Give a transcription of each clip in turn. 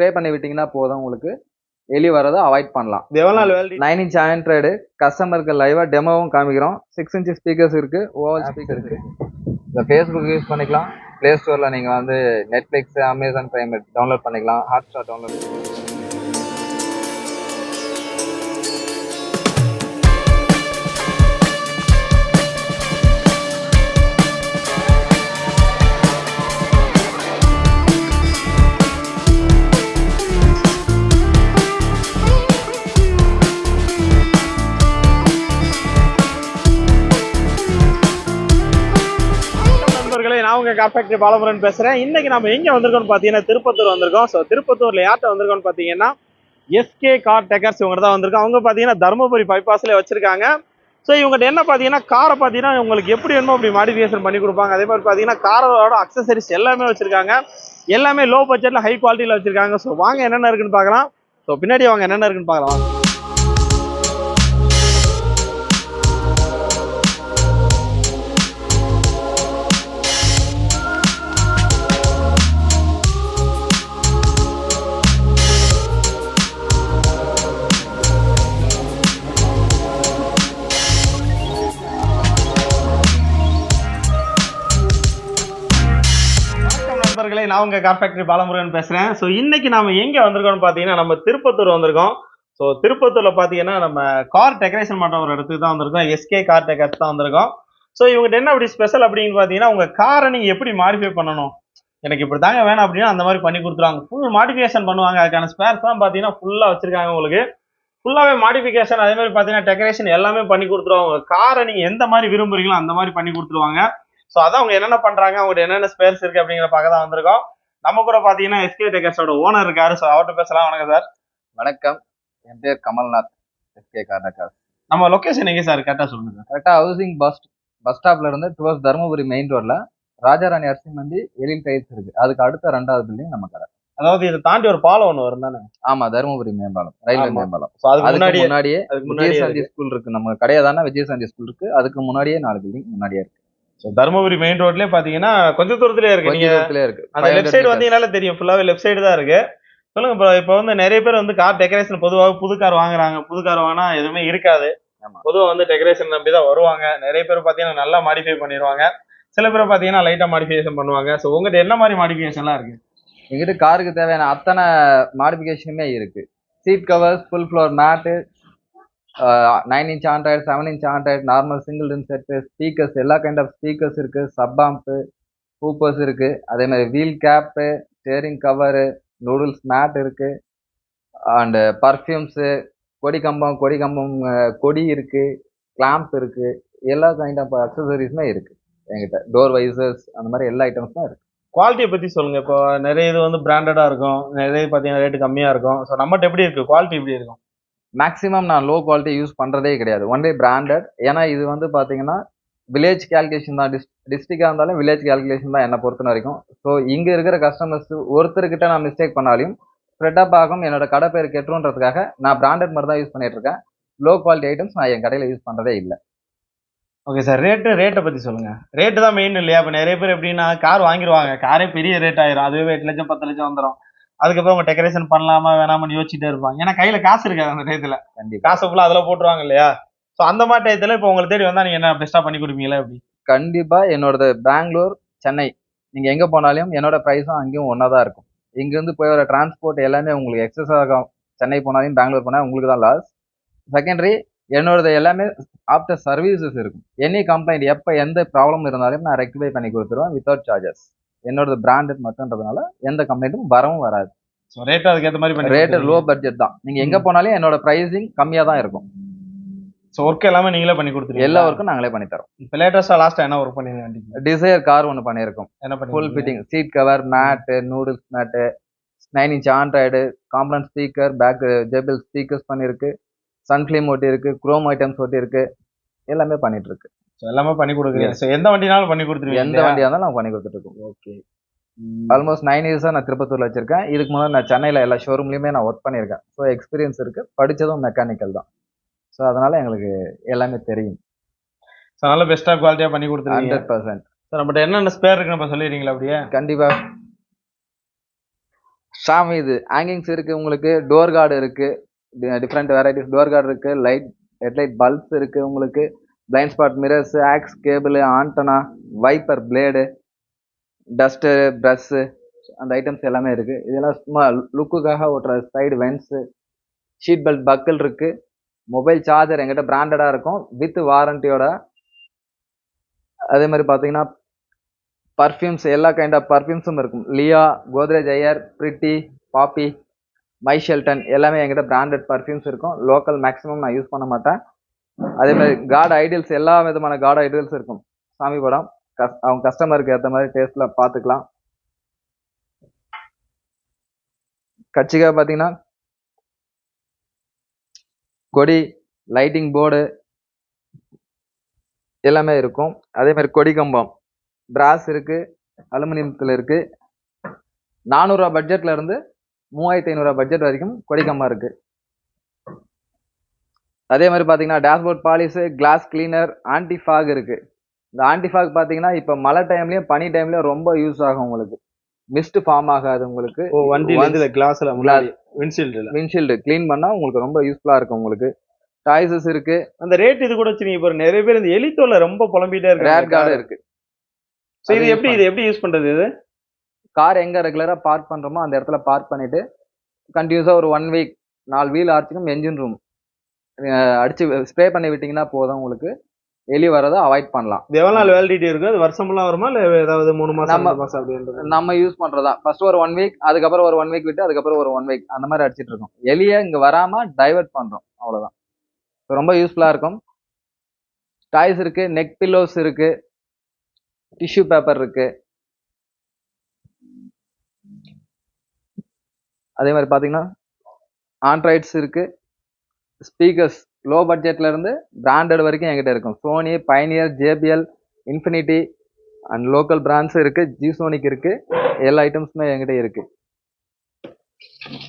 Spray பண்ணி விட்டீங்கன்னா போதும். உங்களுக்கு எலி வரதை அவாய்ட் பண்ணலாம். இது எவ்வளவு நாள் வேலை நைன் இன்ச் ஆண்ட்ராய்டு கஸ்டமருக்கு லைவா டெமோவும் காமிக்கிறோம். சிக்ஸ் இன்ச் ஸ்பீக்கர்ஸ் இருக்கு ஓவல் ஸ்பீக்கர் இருக்கு. இந்த ஃபேஸ்புக் யூஸ் பண்ணிக்கலாம். ப்ளே ஸ்டோர்ல நீங்க வந்து நெட்ஃபிளிக்ஸ் அமேசான் பிரைம் டவுன்லோட் பண்ணிக்கலாம். ஹாட் ஸ்டார் டவுன்லோட் நண்பர்களே கார் ஃபேக்டரி பாலமுருகன் பேசுறேன். இன்னைக்கு நம்ம எங்கே வந்திருக்கோம்னு பாத்தீங்கன்னா திருப்பத்தூர் வந்திருக்கோம். ஸோ திருப்பத்தூர்ல யார்கிட்ட வந்திருக்கோம்னு பாத்தீங்கன்னா எஸ்கே கார் டெக்கர்ஸ் இவங்க தான் வந்திருக்கோம். அவங்க பாத்தீங்கன்னா தருமபுரி பைபாஸ்ல வச்சிருக்காங்க. ஸோ இவங்ககிட்ட என்ன பாத்தீங்கன்னா காரை பாத்தீங்கன்னா உங்களுக்கு எப்படி வேணுமோ அப்படி மாடிஃபிகேஷன் பண்ணி கொடுப்பாங்க. அதே மாதிரி பாத்தீங்கன்னா காரோட அக்சசரிஸ் எல்லாமே வச்சிருக்காங்க. எல்லாமே லோ பட்ஜெட்ல ஹை குவாலிட்டியில் வச்சிருக்காங்க. ஸோ வாங்க என்னென்ன இருக்குன்னு பார்க்கலாம். ஸோ பின்னாடி வாங்க என்னென்ன இருக்குன்னு பார்க்கலாம். நான் உங்கள் கார் ஃபேக்டரி பாலமுருகன் பேசுகிறேன் ஸோ இன்னைக்கு நம்ம எங்கே வந்திருக்கோம்னு பார்த்தீங்கன்னா நம்ம திருப்பத்தூர் வந்திருக்கோம். ஸோ திருப்பத்தூரில் பார்த்தீங்கன்னா நம்ம கார் டெக்கரேஷன் பண்ணுற ஒரு இடத்துக்கு தான் வந்திருக்கோம். எஸ்கே கார் டெக்கர்ஸ் தான் வந்திருக்கோம். ஸோ இவங்ககிட்ட என்ன அப்படி ஸ்பெஷல் அப்படின்னு பார்த்தீங்கன்னா உங்கள் காரை நீங்கள் எப்படி மாடிஃபை பண்ணணும்? எனக்கு இப்படி தாங்க வேணும் அப்படின்னா அந்த மாதிரி பண்ணி கொடுத்துருவாங்க. ஃபுல் மாடிஃபிகேஷன் பண்ணுவாங்க. அதுக்கான ஸ்பேர்ஸ் தான் பார்த்தீங்கன்னா ஃபுல்லாக வச்சிருக்காங்க உங்களுக்கு. ஃபுல்லாகவே மாடிஃபிகேஷன் அதே மாதிரி பார்த்தீங்கன்னா டெக்கரேஷன் எல்லாமே பண்ணி கொடுத்துருவாங்க. உங்கள் காரை நீங்கள் எந்த மாதிரி விரும்புறீங்களோ அந்த மாதிரி பண்ணி கொடுத்துருவாங்க. ஸோ அதான் அவங்க என்னென்ன பண்றாங்க அவங்கள்ட்ட என்னென்ன ஸ்பேர்ஸ் இருக்கு அப்படிங்கிற பார்க்க தான் வந்திருக்கோம். நம்ம கூட பாத்தீங்கன்னா எஸ்கே டெக்கர்ஸோட ஓனர் இருக்காரு. ஸோ அவர்கிட்ட பேசலாம். வணக்கம் சார் வணக்கம். என் பேர் கமல்நாத் எஸ்கே கார்டக்கர் நம்ம லொகேஷன் எங்க சார் கரெக்டா சொல்லுங்க சார் கரெக்டா ஹவுசிங் பஸ் பஸ் ஸ்டாப்ல இருந்து டுவர்ஸ் தருமபுரி மெயின் ரோட்ல ராஜாராணி அரிசி மண்டி எழில் டைல்ஸ் இருக்கு. அதுக்கு அடுத்த ரெண்டாவது பில்டிங் நம்ம கடை. அதாவது இதை தாண்டி ஒரு பாலம் ஒன்று வரும் தானே? ஆமா தருமபுரி மேம்பாலம் ரயில்வே. மேம்பாலம் அதுக்கு அதுக்கு முன்னாடி முன்னாடியே அதுக்கு முன்னாடி விஜயசாந்தி ஸ்கூல் இருக்கு. நம்ம கடையா தானே விஜயசாந்தி ஸ்கூல் இருக்கு. அதுக்கு முன்னாடியே நாலு பில்டிங் முன்னாடியே இருக்கு. தருமபுரி மெயின் ரோட்லயே பாத்தீங்கன்னா கொஞ்ச தூரத்திலே இருக்கு. நீங்க அந்த 500 லெஃப்ட் சைடு. வந்தீங்கனாலே தெரியும். ஃபுல்லாவே லெஃப்ட் சைடு தான் இருக்கு. சொல்லுங்க ப்ரோ இப்போ வந்து நிறைய பேர் வந்து கார் டெக்கரேஷன் பொதுவாக புது கார் வாங்குறாங்க. புது கார் வாங்கினா எதுவுமே இருக்காது. ஆமா. பொதுவா வந்து டெக்கரேஷன் நம்பி தான் வருவாங்க. நிறைய பேர் பாத்தீங்கன்னா நல்லா மாடிஃபை பண்ணிடுவாங்க சில பேர் பாத்தீங்கன்னா லைட்டா மாடிஃபிகேஷன் பண்ணுவாங்க. ஸோ உங்ககிட்ட என்ன மாதிரி மாடிஃபிகேஷன்லாம் இருக்கு? எங்கிட்ட காருக்கு தேவையான அத்தனை மாடிஃபிகேஷனுமே இருக்கு. Seat covers full floor mat nine inch Android seven inch Android normal single inset speakers எல்லா கைண்ட் ஆஃப் ஸ்பீக்கர்ஸ் இருக்கு. சப்பாம்பு பூப்பர்ஸ் இருக்குது அதே மாதிரி wheel cap steering cover noodles mat இருக்குது அண்டு பர்ஃப்யூம்ஸு கொடி கம்பம் கொடி கம்பம் கொடி இருக்குது கிளாம்ப் இருக்குது எல்லா கைண்ட் ஆஃப் அக்சசரிஸுமே இருக்குது என்கிட்ட. டோர் வைசர்ஸ் அந்த மாதிரி எல்லா ஐட்டம்ஸும் இருக்குது குவாலிட்டியை பற்றி சொல்லுங்கள் இப்போ நிறைய இது வந்து பிராண்டடாக இருக்கும். நிறைய பார்த்தீங்கன்னா ரேட்டு கம்மியாக இருக்கும். ஸோ நம்மகிட்ட எப்படி இருக்குது குவாலிட்டி எப்படி இருக்கும்? மேக்ஸிமம் நான் லோ குவாலிட்டி யூஸ் பண்ணுறதே கிடையாது. ஒன்லி பிராண்டட் ஏன்னா இது வந்து பார்த்தீங்கன்னா வில்லேஜ் கேல்குலேஷன் தான். டிஸ் டிஸ்ட்ரிக்டாக இருந்தாலும் வில்லேஜ் கேல்குலேஷன் தான் என்னை பொறுத்த வரைக்கும். ஸோ இங்கே இருக்கிற கஸ்டமர்ஸ் ஒருத்தர்கிட்ட நான் மிஸ்டேக் பண்ணாலையும் ஸ்ப்ரெட்டப் ஆகும். என்னோட கடை பேர் கெட்டுன்றதுக்காக நான் பிராண்டட் மாதிரி தான் யூஸ் பண்ணிட்டு இருக்கேன். லோ குவாலிட்டி ஐட்டம்ஸ் நான் என் கடையில் யூஸ் பண்ணுறதே இல்லை. ஓகே சார் ரேட்டு ரேட்டை பற்றி சொல்லுங்கள் ரேட்டு தான் மெயின் இல்லையா? இப்போ நிறைய பேர் எப்படின்னா கார் வாங்கிடுவாங்க காரே பெரிய ரேட் ஆயிரும். அதுவே எட்டு லட்சம் பத்து லட்சம் வந்துடும் அதுக்கப்புறம் அவங்க டெக்கரேஷன் பண்ணலாமா வேணாமான்னு யோசிச்சுட்டே இருப்பாங்க. ஏன்னா கையில காசு இருக்காது அந்த டயத்துல. கண்டிப்பாக காசு ஃபுல்லாக அதில் போட்டுருவாங்க இல்லையா? ஸோ அந்த மாதிரி டயத்துல இப்போ உங்களுக்கு தேடி வந்தா நீங்க என்ன பெஸ்ட்டாக பண்ணி கொடுப்பீங்களா எப்படி? கண்டிப்பாக என்னோடது பெங்களூர் சென்னை. நீங்கள் எங்கே போனாலும் என்னோட ப்ரைஸும் அங்கேயும் ஒன்றா தான் இருக்கும். இங்கேருந்து போய் வர டிரான்ஸ்போர்ட் எல்லாமே உங்களுக்கு எக்ஸஸ் ஆகும் சென்னை போனாலும் பெங்களூர் போனால் உங்களுக்கு தான் லாஸ் செகண்டரி என்னோடது எல்லாமே ஆஃப்டர் சர்வீசஸ் இருக்கும். எனி கம்ப்ளைண்ட் எப்போ எந்த ப்ராப்ளம் இருந்தாலும் நான் ரெக்டிஃபை பண்ணி கொடுத்துருவேன் வித்தவுட் சார்ஜஸ் என்னோடது பிராண்டட் மட்டும்ன்றதுனால எந்த கம்ப்ளைண்ட்டும் வரவும் வராது. ஸோ ரேட் அதுக்கேற்ற மாதிரி பண்ணி ரேட்டு லோ பட்ஜெட் தான். நீங்கள் எங்கே போனாலும் என்னோட ப்ரைஸிங் கம்மியாக தான் இருக்கும். ஸோ ஒர்க் எல்லாமே நீங்களே பண்ணி கொடுத்துருவீங்க எல்லா ஒர்க்கும் நாங்களே பண்ணி தரோம். இப்போ லேட்டஸ்ட்டாக லாஸ்ட்டாக என்ன ஒர்க் பண்ணி டிசைர் கார் ஒன்று பண்ணியிருக்கோம் என்ன பண்ணி full fitting seat cover mat noodles mat nine inch Android component speaker pack JBL speakers பண்ணியிருக்கு சன்ஃப்ளேம் ஒட்டி இருக்கு. குரோம் ஐட்டம்ஸ் ஒட்டி இருக்கு. எல்லாமே பண்ணிட்டு இருக்கு. எல்லாமே பண்ணி கொடுக்குறீங்க. ஸோ எந்த வண்டினாலும் பண்ணி கொடுத்துருவீங்க எந்த வண்டியா இருந்தாலும் நான் பண்ணி கொடுத்துட்டு இருக்கோம் ஓகே ஆல்மோஸ்ட் நைன் இயர்ஸாக நான் திருப்பத்தூர்ல வச்சிருக்கேன். இதுக்கு முன்னாடி நான் சென்னையில் எல்லா ஷோரூம்லையுமே நான் ஒர்க் பண்ணியிருக்கேன். ஸோ எக்ஸ்பீரியன்ஸ் இருக்கு. படிச்சதும் மெக்கானிக்கல் தான். ஸோ அதனால எங்களுக்கு எல்லாமே தெரியும். ஸோ நல்ல பெஸ்ட்டாக குவாலிட்டியாக பண்ணி கொடுத்துருவீங்க. ஹண்ட்ரட் பர்சன்ட் ஸோ நம்மகிட்ட என்னென்ன ஸ்பேர் இருக்குன்னு இப்போ சொல்லிடுறீங்களா அப்படியே? கண்டிப்பா. சாமி இது ஹேங்கிங்ஸ் இருக்கு உங்களுக்கு. டோர் கார்டு இருக்கு. டிஃப்ரெண்ட் வெரைட்டிஸ் டோர் கார்டு இருக்கு. லைட் ஹெட்லைட் பல்ப்ஸ் இருக்கு உங்களுக்கு. Blind spot mirrors aux cable antenna wiper blade duster brush அந்த ஐட்டம்ஸ் எல்லாமே இருக்குது இதெல்லாம் சும்மா லுக்குக்காக ஓட்டுற side vents seat belt buckle இருக்குது மொபைல் சார்ஜர் எங்கிட்ட பிராண்டடாக இருக்கும். வித் வாரண்டியோட அதே மாதிரி பார்த்தீங்கன்னா பர்ஃப்யூம்ஸ் எல்லா கைண்ட் ஆஃப் பர்ஃப்யூம்ஸும் இருக்கும். லியா கோத்ரேஜ் ஐயர் பிரிட்டி பாப்பி மை ஷெல்டன் எல்லாமே எங்கிட்ட பிராண்டட் பர்ஃப்யூம்ஸ் இருக்கும். லோக்கல் மேக்ஸிமம் நான் யூஸ் பண்ண மாட்டேன். அதே மாதிரி காட் ஐடியல்ஸ் எல்லா விதமான காட் ஐடியல்ஸ் இருக்கும். சாமி படம் கஸ் அவங்க கஸ்டமருக்கு ஏற்ற மாதிரி டேஸ்ட்டில் பார்த்துக்கலாம் கட்சிக்காக பார்த்தீங்கன்னா கொடி லைட்டிங் போர்டு எல்லாமே இருக்கும். அதே மாதிரி கொடி கம்பம் பிராஸ் இருக்கு அலுமினியத்தில் இருக்கு. நானூறுரூவா பட்ஜெட்ல இருந்து மூவாயிரத்தி ஐநூறுரூவா பட்ஜெட் வரைக்கும் கொடி கம்பம் அதே மாதிரி பார்த்தீங்கன்னா dashboard polish glass cleaner anti fog இருக்கு. இந்த ஆன்டி ஃபாக் பார்த்தீங்கன்னா இப்போ மழை டைம்லயும் பனி டைம்லயும் ரொம்ப யூஸ் ஆகும் உங்களுக்கு. மிஸ்ட் ஃபார்ம் ஆகாது உங்களுக்கு. இருந்து கிளாஸ்ல முன்னாடி விண்ட்ஷீல்டுல விண்ட்ஷீல்டு க்ளீன் பண்ணா உங்களுக்கு ரொம்ப யூஸ்ஃபுல்லா இருக்கும் உங்களுக்கு. டாய்ஸஸ் இருக்கு. அந்த ரேட் இது கூட வச்சிருக்கீங்க பாரு நிறைய பேர் இந்த எலித்தோல ரொம்ப புலம்பிட்டே ரேர் இருக்காங்க கார்டு இருக்கு. சோ இது எப்படி இது எப்படி யூஸ் பண்றது இது? கார் எங்க ரெகுலரா பார்க் பண்றோமோ அந்த இடத்துல பார்க் பண்ணிட்டு கண்டினியூஸா ஒரு ஒன் வீக் நாலு வீல் ஆச்சுக்கும் என்ஜின் ரூம் அடிச்சு ஸ்ப்ரே பண்ணி விட்டீங்கன்னா போதும் உங்களுக்கு. எலி வரதை அவாய்ட் பண்ணலாம். இது எவ்வளவு நாள் வேலிடிட்டி இருக்கு? அது வருஷம்லாம் வருமா? இல்ல ஏதாவது மூணு மாசம் நம்ம- மாசம் அப்படின்றது? நம்ம யூஸ் பண்றதா ஃபர்ஸ்ட் ஒரு ஒன் வீக் அதுக்கப்புறம் ஒரு ஒன் வீக் விட்டு அதுக்கப்புறம் ஒரு ஒன் வீக் அந்த மாதிரி அடிச்சிட்டு இருக்கோம். எலியை இங்க வராம டைவர்ட் பண்றோம். அவ்வளவுதான். So ரொம்ப யூஸ்ஃபுல்லா இருக்கும். டாய்ஸ் இருக்கு நெக் பில்லோஸ் இருக்கு டிஷ்யூ பேப்பர் இருக்கு. அதே மாதிரி பாத்தீங்கன்னா ஆண்ட்ராய்ட்ஸ் இருக்கு. ஸ்பீக்கர்ஸ் லோ பட்ஜெட்ல இருந்து பிராண்டட் வரைக்கும் என்கிட்ட இருக்கும். Sony Pioneer JBL Infinity and local brands இருக்கு. ஜிசோனிக் இருக்கு. எல்லா ஐட்டம்ஸுமே என்கிட்ட இருக்கு.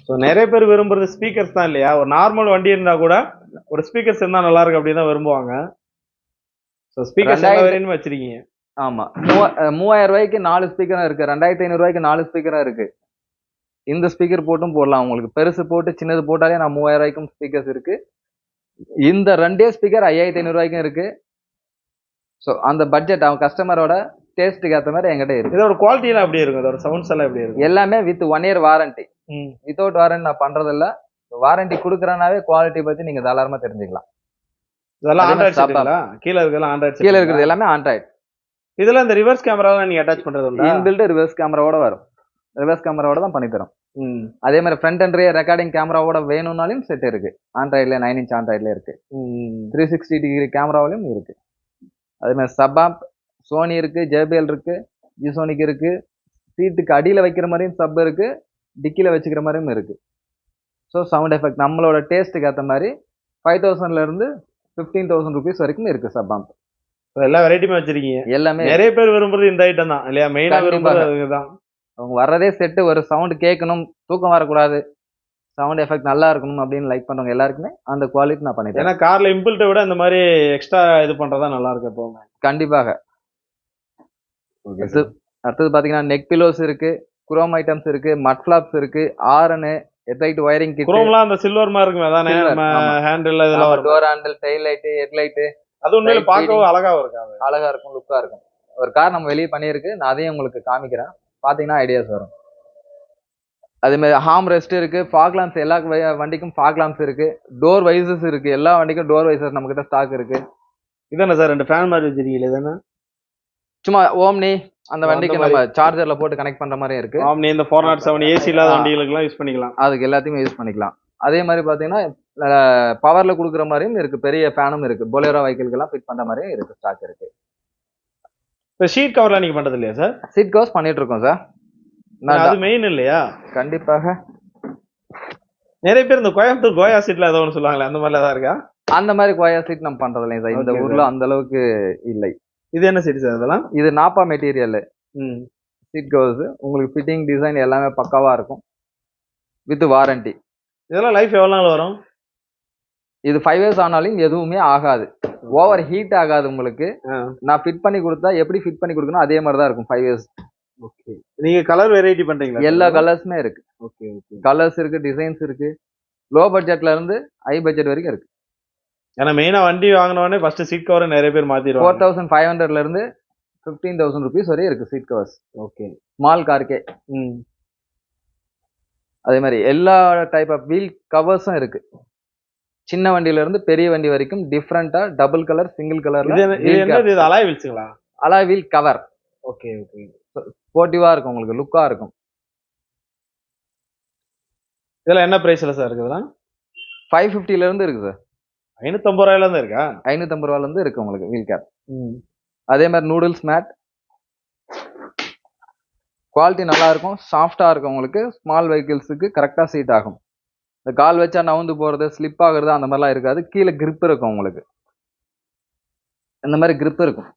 ஸோ நிறைய பேர் விரும்புறது ஸ்பீக்கர்ஸ் தான் இல்லையா? ஒரு நார்மல் வண்டி இருந்தா கூட ஒரு ஸ்பீக்கர்ஸ் இருந்தா நல்லா இருக்கு அப்படின்னு தான் விரும்புவாங்க. ஸோ ஸ்பீக்கர்ஸ் வரையும் வச்சிருக்கீங்க. ஆமா. மூவாயிரம் ரூபாய்க்கு நாலு ஸ்பீக்கரும் இருக்கு. ரெண்டாயிரத்தி ஐநூறு ரூபாய்க்கு நாலு ஸ்பீக்கரும் இருக்கு. இந்த ஸ்பீக்கர் போட்டும் போடலாம். உங்களுக்கு பெருசு போட்டு சின்னது போட்டாலே நான் மூவாயிரம் ரூபாய்க்கும் ஸ்பீக்கர்ஸ் இருக்கு. இந்த ரெண்டே ஸ்பீக்கர் ஐயாயிரத்தி ஐநூறு ரூபாய்க்கும் இருக்கு. ஸோ அந்த பட்ஜெட் அவன் கஸ்டமரோட டேஸ்ட்டுக்கு ஏற்ற மாதிரி என்கிட்ட இருக்கு. இதோட குவாலிட்டி எல்லாம் எப்படி இருக்கும்? இதோட சவுண்ட்ஸ் எல்லாம் எப்படி இருக்கும்? எல்லாமே with one year warranty. Without warranty நான் பண்றதில்ல. வாரண்டி கொடுக்குறனாவே குவாலிட்டி பத்தி நீங்க தாராளமா தெரிஞ்சுக்கலாம். இதெல்லாம் ஆண்ட்ராய்ட் கீழே இருக்கிறதெல்லாம் ஆண்ட்ராய்ட் கீழே இருக்கிறது எல்லாமே ஆண்ட்ராய்ட் இதெல்லாம் இந்த ரிவர்ஸ் கேமராலாம் நீங்க அட்டாச் பண்றது உண்டா? இன்பில்ட் ரிவர்ஸ் கேமராவோட வரும். ரிவர்ஸ் கேமராவோட தான் பண்ணி தரோம். ம். அதே மாதிரி ஃப்ரண்ட் அண்ட் ரியர் ரெக்கார்டிங் கேமராவோட வேணும்னாலும் செட் இருக்கு. ஆண்ட்ராய்ட்ல நைன் இன்ச் ஆண்ட்ராய்ட்ல இருக்கு. த்ரீ சிக்ஸ்டி டிகிரி கேமராவிலும் இருக்கு. அதே மாதிரி சப்பாப் சோனி இருக்கு ஜேபிஎல் இருக்கு ஜிசோனிக் இருக்கு. சீட்டுக்கு அடியில வைக்கிற மாதிரியும் சப் இருக்கு டிக்கில வச்சுக்கிற மாதிரியும் இருக்கு. ஸோ சவுண்ட் எஃபெக்ட் நம்மளோட டேஸ்ட்டுக்கு ஏற்ற மாதிரி ஃபைவ் தௌசண்ட்ல இருந்து ஃபிஃப்டீன் தௌசண்ட் ருபீஸ் வரைக்கும் இருக்கு சப்பாம்ப் So, எல்லா வெரைட்டியுமே வச்சிருக்கீங்க. எல்லாமே நிறைய பேர் விரும்புறது இந்த ஐட்டம் தான் இல்லையா? மெயினா விரும்புறது. அதுதான். அவங்க வர்றதே செட்டு ஒரு சவுண்ட் கேட்கணும் தூக்கம் வரக்கூடாது. சவுண்ட் எஃபெக்ட் நல்லா இருக்கணும் அப்படின்னு லைக் பண்றவங்க எல்லாருக்குமே அந்த குவாலிட்டி நான் பண்ணிட்டேன் ஏன்னா கார்ல இம்பிள்ட்டை விட இந்த மாதிரி எக்ஸ்ட்ரா இது பண்றதா நல்லா இருக்கு எப்பவுமே. கண்டிப்பாக. அடுத்து அடுத்தது பாத்தீங்கன்னா நெக் பிலோஸ் இருக்கு குரோம் ஐட்டம்ஸ் இருக்கு மட் ஃபிளாப்ஸ் இருக்கு ஆரனு ஹெட்லைட் ஒயரிங் கிட் குரோம்லாம் அந்த சில்வர் மாதிரி இருக்குமே அதானே? Silver, நம்ம. ஹேண்டில் இதெல்லாம் door handle tail light headlight அது உண்மையில பார்க்கவும் அழகாவும் இருக்காது. அழகா இருக்கும் லுக்கா இருக்கும். ஒரு கார் நம்ம வெளியே பண்ணியிருக்கு நான் அதையும் உங்களுக்கு காமிக்கிறேன். பாத்தீங்கன்னா ஐடியாஸ் வரும். அதே மாதிரி ஹார்ம் ரெஸ்ட் இருக்கு ஃபாக் லாம்ப்ஸ் எல்லா வண்டிக்கும் ஃபாக் லாம்ப்ஸ் இருக்கு டோர் வைசஸ் இருக்கு எல்லா வண்டிக்கும் டோர் வைசஸ் நம்ம கிட்ட ஸ்டாக் இருக்கு. இதானே சார் ரெண்டு ஃபேன் மாதிரி வச்சிருக்கீங்க இதானே? சும்மா ஓம்னி அந்த வண்டிக்கு. நம்ம சார்ஜர்ல போட்டு கனெக்ட் பண்ற மாதிரி இருக்கு. ஆம்னி இந்த ஃபோர் நாட் செவன் ஏசி இல்லாத. வண்டிகளுக்குலாம் யூஸ் பண்ணிக்கலாம். அதுக்கு எல்லாத்தையுமே யூஸ் பண்ணிக்கலாம். அதே மாதிரி பாத்தீங்கன்னா பவர்ல கொடுக்குற மாதிரியும் இருக்கு பெரிய ஃபேனும் இருக்கு. பொலேரோ வெஹிக்கிள்க்கெல்லாம் ஃபிட் பண்ற மாதிரியும் இருக்கு ஸ்டாக் இருக்கு. இப்போ ஷீட் கவர்லாம் நீங்க பண்றது இல்லையா சார் சீட் கவர்ஸ் பண்ணிட்டு இருக்கோம் சார் நான் அது மெயின் இல்லையா? கண்டிப்பாக. நிறைய பேர் இந்த கோயம்புத்தூர் கோயா சீட்ல ஏதோ ஒன்று சொல்லுவாங்களே அந்த மாதிரில தான் இருக்கா? அந்த மாதிரி கொயா சீட் நம்ம பண்றது இல்லைங்க சார் இந்த ஊர்ல அந்த அளவுக்கு இல்லை. இது என்ன சீட் சார் அதெல்லாம் இது நாப்பா மெட்டீரியல் சீட் கவர்ஸ் உங்களுக்கு ஃபிட்டிங் டிசைன் எல்லாமே பக்காவா இருக்கும். வித் வாரண்டி இதெல்லாம் லைஃப் எவ்வளவு நாள் வரும்? இது ஃபைவ் இயர்ஸ் ஆனாலும் எதுவுமே ஆகாது. ஓவர் ஹீட் ஆகாது உங்களுக்கு. நான் ஃபிட் பண்ணி கொடுத்தா எப்படி ஃபிட் பண்ணி கொடுக்கணும் அதே மாதிரி தான் இருக்கும் ஃபைவ் இயர்ஸ் ஓகே நீங்க கலர் வெரைட்டி பண்றீங்களா எல்லா கலர்ஸுமே இருக்கு. ஓகே ஓகே கலர்ஸ் இருக்கு டிசைன்ஸ் இருக்கு. லோ பட்ஜெட்ல இருந்து ஹை பட்ஜெட் வரைக்கும் இருக்கு. ஏன்னா மெயினா வண்டி வாங்கினவொடனே ஃபர்ஸ்ட் சீட் கவர் நிறைய பேர் ஃபோர் மாத்திடுவாங்க தௌசண்ட் ஃபைவ் ஹண்ட்ரட்ல இருந்து ஃபிஃப்டீன் தௌசண்ட் ருபீஸ் வரையும் இருக்கு சீட் கவர்ஸ் ஓகே ஸ்மால் கார்க்கே ம். அதே மாதிரி எல்லா டைப் ஆஃப் வீல் கவர்ஸும் இருக்கு. சின்ன வண்டியில இருந்து பெரிய வண்டி வரைக்கும் டிஃப்ரெண்டா டபுள் கலர் சிங்கிள் இது alloy வில்ஸுங்களா alloy wheel cover okay okay ஸ்போர்ட்டிவா இருக்கும் உங்களுக்கு லுக்கா இருக்கும். இதெல்லாம் என்ன பிரைஸ்ல சார் இருக்குதுலாம் ஃபைவ் ஃபிஃப்டில இருந்து இருக்கு சார் ஐநூத்தம்பது ரூபாயில இருந்து இருக்கா? ஐநூத்தம்பது ரூபால இருந்து இருக்கு உங்களுக்கு வீல் கேப் அதே மாதிரி நூடுல்ஸ் மேட் குவாலிட்டி நல்லா இருக்கும் சாஃப்டா இருக்கும் உங்களுக்கு. ஸ்மால் வெஹிக்கிள்ஸுக்கு கரெக்டா சீட் ஆகும். இந்த கால் வச்சா நவுந்து போறது ஸ்லிப் ஆகுறது அந்த மாதிரிலாம் இருக்காது. கீழே grip இருக்கும் உங்களுக்கு. இந்த மாதிரி grip இருக்கும்.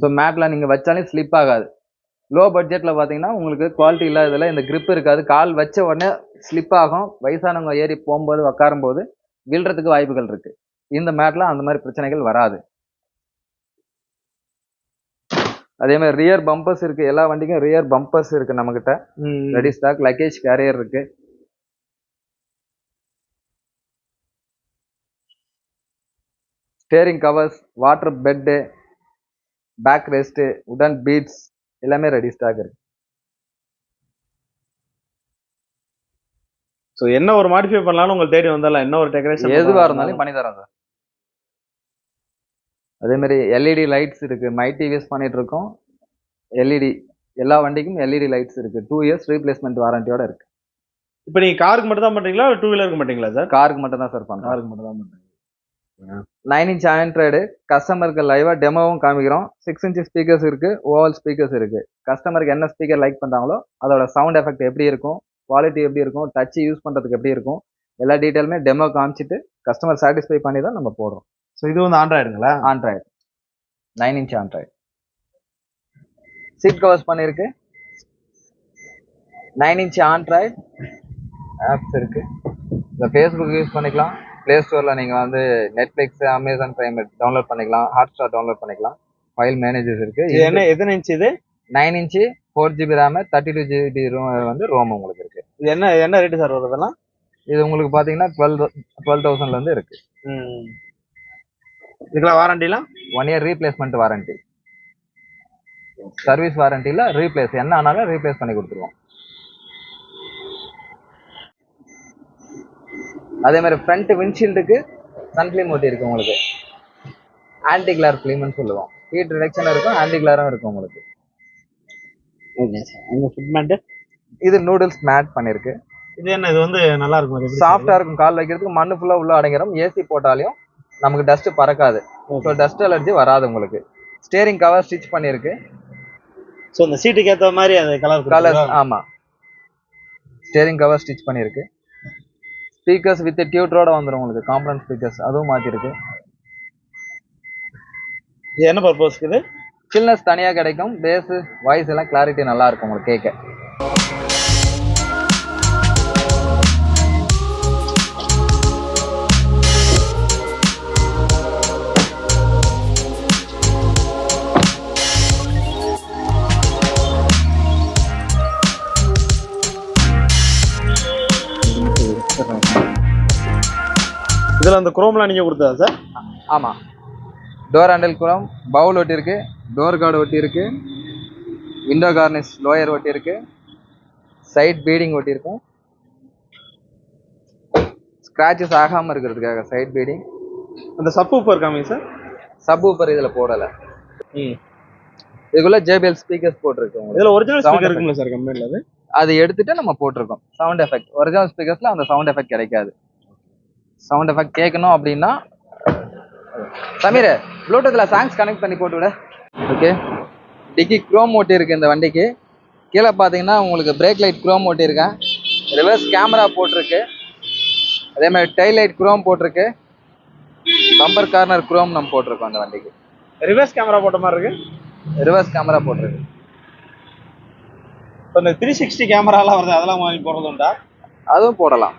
ஸோ மேட்ல நீங்க வச்சாலே ஸ்லிப் ஆகாது. லோ பட்ஜெட்ல பாத்தீங்கன்னா உங்களுக்கு குவாலிட்டி இல்லாததுல இந்த grip இருக்காது. கால் வச்ச உடனே ஸ்லிப் ஆகும். வயசானவங்க ஏறி போகும்போது உட்காரும் போது விழுறதுக்கு வாய்ப்புகள் இருக்கு. இந்த மேட்ல அந்த மாதிரி பிரச்சனைகள் வராது. அதே மாதிரி ரியர் பம்பர்ஸ் இருக்கு. எல்லா வண்டிக்கும் ரியர் பம்பர்ஸ் இருக்கு நம்ம கிட்ட ரெடி ஸ்டாக் லக்கேஜ் கேரியர் இருக்கு. Steering covers water bed back rest உடன் பீட்ஸ் எல்லாமே ரெடி ஸ்டாக் இருக்கு. சோ என்ன ஒரு மாடிஃபை பண்ணலாம்னு உங்களுக்கு தேடி வந்தாலும் என்ன ஒரு டெக்கரேஷன் எதுவா இருந்தாலும் பண்ணி தரோம் சார். அதே மாதிரி எல்இடி லைட்ஸ் இருக்கு. மை டிவிஎஸ் பண்ணிட்டு இருக்கோம் எல்இடி எல்லா வண்டிக்கும் எல்இடி லைட்ஸ் இருக்கு. டூ இயர்ஸ் ரீப்ளேஸ்மெண்ட் வாரண்டியோட இருக்கு. இப்போ நீங்க காருக்கு மட்டும் தான் பண்றீங்களா? டூ வீலருக்கு மாட்டீங்களா சார்? காருக்கு மட்டும் தான் சார் பண்றோம். காருக்கு மட்டும் தான் பண்றீங்க. நைன் இன்ச் ஆண்ட்ராய்டு கஸ்டமருக்கு லைவா டெமோவும் காமிக்கிறோம். சிக்ஸ் இன்ச் ஸ்பீக்கர்ஸ் இருக்கு ஓவல் ஸ்பீக்கர்ஸ் இருக்கு. கஸ்டமருக்கு என்ன ஸ்பீக்கர் லைக் பண்றாங்களோ அதோட சவுண்ட் எஃபெக்ட் எப்படி இருக்கும் குவாலிட்டி எப்படி இருக்கும் டச் யூஸ் பண்றதுக்கு எப்படி இருக்கும் எல்லா டீட்டெயிலுமே டெமோ காமிச்சிட்டு கஸ்டமர் சாட்டிஸ்ஃபை பண்ணி தான் நம்ம போடுறோம். சோ இது வந்து ஆண்ட்ராய்டுங்களா? Android. Nine inch android. Seat covers பண்ணியிருக்கு நைன் இன்ச் ஆண்ட்ராய்டு. ஆப்ஸ் இருக்கு. இந்த ஃபேஸ்புக் யூஸ் பண்ணிக்கலாம். ப்ளே ஸ்டோரில் நீங்கள் வந்து நெட்ஃப்ளிக்ஸ் அமேசான் பிரைம் டவுன்லோட் பண்ணிக்கலாம். ஹாட் ஸ்டார் டவுன்லோட் பண்ணிக்கலாம். ஃபைல் மேனேஜர்ஸ் இருக்கு. என்ன எத்தனை இன்ச் இது? Nine inch four GB RAM thirty two GB வந்து ரோம் உங்களுக்கு இருக்கு. இது என்ன என்ன ரேட்டு சார் வருதெல்லாம் இது உங்களுக்கு பார்த்தீங்கன்னா டுவெல் டுவெல் தௌசண்ட்லேருந்து இருக்கு. இதுக்கெல்லாம் வாரண்டிலாம் one year replacement warranty service வாரண்டியில் replace என்ன ஆனாலும் ரீப்ளேஸ் பண்ணி கொடுத்துருவோம். அதே மாதிரி ஃப்ரண்ட் விண்ட்ஷீல்டுக்கு சன்ஃபிலிம் ஒட்டி இருக்கு உங்களுக்கு. ஆன்டி கிளார் ஃபிலிம்னு சொல்லுவோம். ஹீட் ரிடக்ஷன் இருக்கும் ஆன்டி கிளாரும் இருக்கும் உங்களுக்கு. ஓகே சார் உங்க ஃபிட்மெண்ட் இது நூடுல்ஸ் மேட் பண்ணிருக்கு. இது என்ன இது வந்து நல்லா இருக்கும்? சாஃப்டா இருக்கும் கால் வைக்கிறதுக்கு மண்ணு ஃபுல்லா உள்ள அடங்கிடும் ஏசி போட்டாலையும் நமக்கு டஸ்ட் பறக்காது. ஸோ டஸ்ட் அலர்ஜி வராது உங்களுக்கு. ஸ்டேரிங் கவர் ஸ்டிச் பண்ணிருக்கு. ஸோ இந்த சீட்டுக்கு ஏத்த மாதிரி அது கலர் கலர்ஸ் ஆமா. ஸ்டேரிங் கவர் ஸ்டிச் பண்ணிருக்கு. ஸ்பீக்கர்ஸ் வித் டியூட்டரோட வந்துடும் உங்களுக்கு காம்பனன்ட் ஸ்பீக்கர்ஸ் அதுவும் மாத்திருக்கு. இது என்ன பர்பஸ்க்கு இது? சில்னஸ் தனியா கிடைக்கும். பேஸ் வாய்ஸ் எல்லாம் கிளாரிட்டி நல்லா இருக்கும் உங்களுக்கு கேட்க. இதுல அந்த குரோம்லாம் நீங்க கொடுத்ததா சார்? ஆமா. டோர் ஹேண்டில் குரம் பவுல் ஒட்டி இருக்கு டோர் கார்டு ஒட்டி இருக்கு விண்டோ கார்னிஷ் லோயர் ஒட்டி இருக்கு சைட் பீடிங் ஒட்டி இருக்கும் ஸ்கிராச்சஸ் ஆகாம இருக்கிறதுக்காக சைட் பீடிங் அந்த சப் காமிங்க சார்? சப் ஊப்பர் இதுல போடல. ம். இதுக்குள்ள ஜேபிஎல் ஸ்பீக்கர்ஸ் போட்டிருக்கு உங்களுக்கு. இதுல ஒரிஜினல் ஸ்பீக்கர் இருக்குங்களா சார் கம்பெனில அது? அது எடுத்துட்டு நம்ம போட்டிருக்கோம். சவுண்ட் எஃபெக்ட் ஒரிஜினல் ஸ்பீக்கர்ஸ்ல அந்த சவுண்ட் எஃபெக்ட் கிடைக்காது. சவுண்ட் எஃபெக்ட் கேட்கணும் அப்படின்னா சமீர் ப்ளூடூத்ல சாங்ஸ் கனெக்ட் பண்ணி போட்டு விட. ஓகே டிக்கி குரோம் ஓட்டி இருக்கு இந்த வண்டிக்கு. கீழே பார்த்தீங்கன்னா உங்களுக்கு பிரேக் லைட் குரோம் ஓட்டியிருக்கேன் ரிவர்ஸ் கேமரா போட்டிருக்கு. அதே மாதிரி டெய்ல் லைட் குரோம் போட்டிருக்கு. பம்பர் கார்னர் குரோம் நம்ம போட்டிருக்கோம் அந்த வண்டிக்கு. ரிவர்ஸ் கேமரா போட்ட மாதிரி இருக்கு? ரிவர்ஸ் கேமரா போட்டிருக்கு. இப்போ இந்த த்ரீ சிக்ஸ்டி கேமராலாம் வருது அதெல்லாம் வாங்கி போடுறது உண்டா அதுவும் போடலாம்.